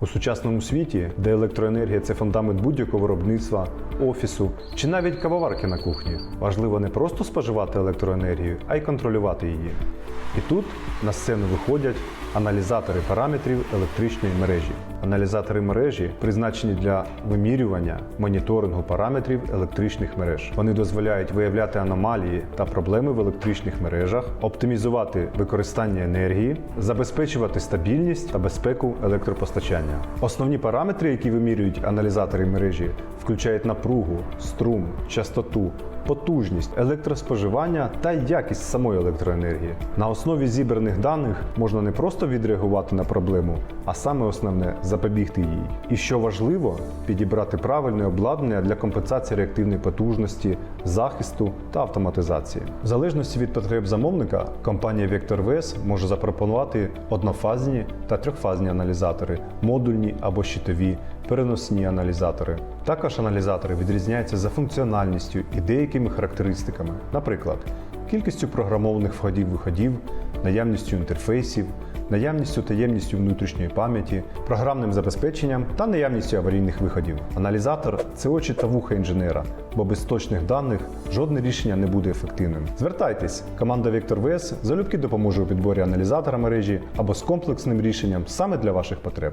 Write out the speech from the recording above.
У сучасному світі, де електроенергія це фундамент будь-якого виробництва, офісу чи навіть кавоварки на кухні, важливо не просто споживати електроенергію, а й контролювати її. І тут на сцену виходять аналізатори параметрів електричної мережі. Аналізатори мережі призначені для вимірювання моніторингу параметрів електричних мереж. Вони дозволяють виявляти аномалії та проблеми в електричних мережах, оптимізувати використання енергії, забезпечувати стабільність та безпеку електропостачання. Основні параметри, які вимірюють аналізатори мережі, включають напругу, струм, частоту, потужність, електроспоживання та якість самої електроенергії. На основі зібраних даних можна не просто відреагувати на проблему, а саме основне запобігти їй. І що важливо, підібрати правильне обладнання для компенсації реактивної потужності, захисту та автоматизації. В залежності від потреб замовника, компанія VectorVS може запропонувати однофазні та трьохфазні аналізатори, модульні або щитові, переносні аналізатори. Також аналізатори відрізняються за функціональністю і деякими характеристиками, наприклад, кількістю програмованих входів-виходів, наявністю інтерфейсів, наявністю та ємністю внутрішньої пам'яті, програмним забезпеченням та наявністю аварійних виходів. Аналізатор це очі та вуха інженера, бо без точних даних жодне рішення не буде ефективним. Звертайтесь, команда VectorVS залюбки допоможе у підборі аналізатора мережі або з комплексним рішенням саме для ваших потреб.